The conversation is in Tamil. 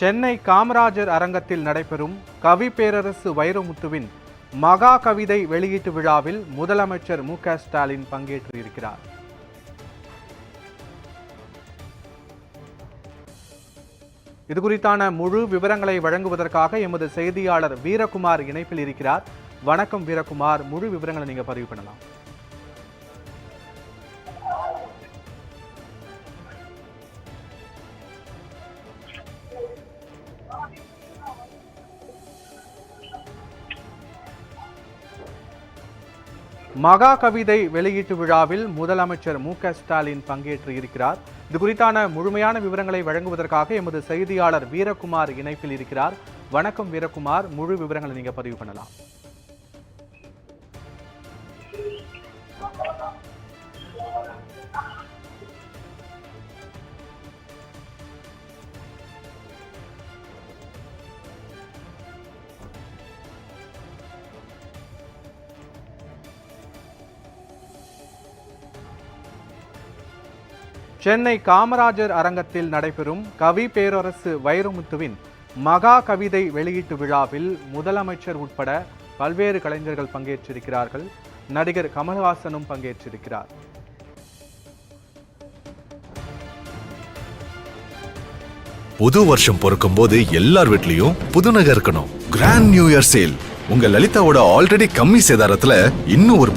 சென்னை காமராஜர் அரங்கத்தில் நடைபெறும் கவி பேரரசு வைரமுத்துவின் மகா கவிதை வெளியீட்டு விழாவில் முதலமைச்சர் மு க ஸ்டாலின் பங்கேற்று இருக்கிறார் இது குறித்தான முழு விவரங்களை வழங்குவதற்காக எமது செய்தியாளர் வீரகுமார் இணைப்பில் இருக்கிறார். வணக்கம் வீரகுமார். முழு விவரங்களை நீங்க பதிவு பண்ணலாம். மகா கவிதை வெளியீட்டு விழாவில் முதலமைச்சர் மு க ஸ்டாலின் பங்கேற்று இருக்கிறார். இது குறித்தான முழுமையான விவரங்களை வழங்குவதற்காக எமது செய்தியாளர் வீரகுமார் இணைப்பில் இருக்கிறார். வணக்கம் வீரகுமார் முழு விவரங்களை நீங்க பதிவு பண்ணலாம். சென்னை காமராஜர் அரங்கத்தில் நடைபெறும் கவி பேரரசு வைரமுத்துவின் மகா கவிதை வெளியீட்டு விழாவில் முதலமைச்சர் உட்பட பல்வேறு கலைஞர்கள் பங்கேற்றிருக்கிறார்கள். நடிகர் கமல்ஹாசனும் பங்கேற்றிருக்கிறார். புது வருஷம் பொறுக்கும் போது எல்லார் வீட்லயும் புதுநகர் இருக்கணும். கிராண்ட் நியூ இயர் சேல் உங்க லலிதாவோட ஆல்ரெடி கம்மி சேதாரத்துல இன்னும் ஒரு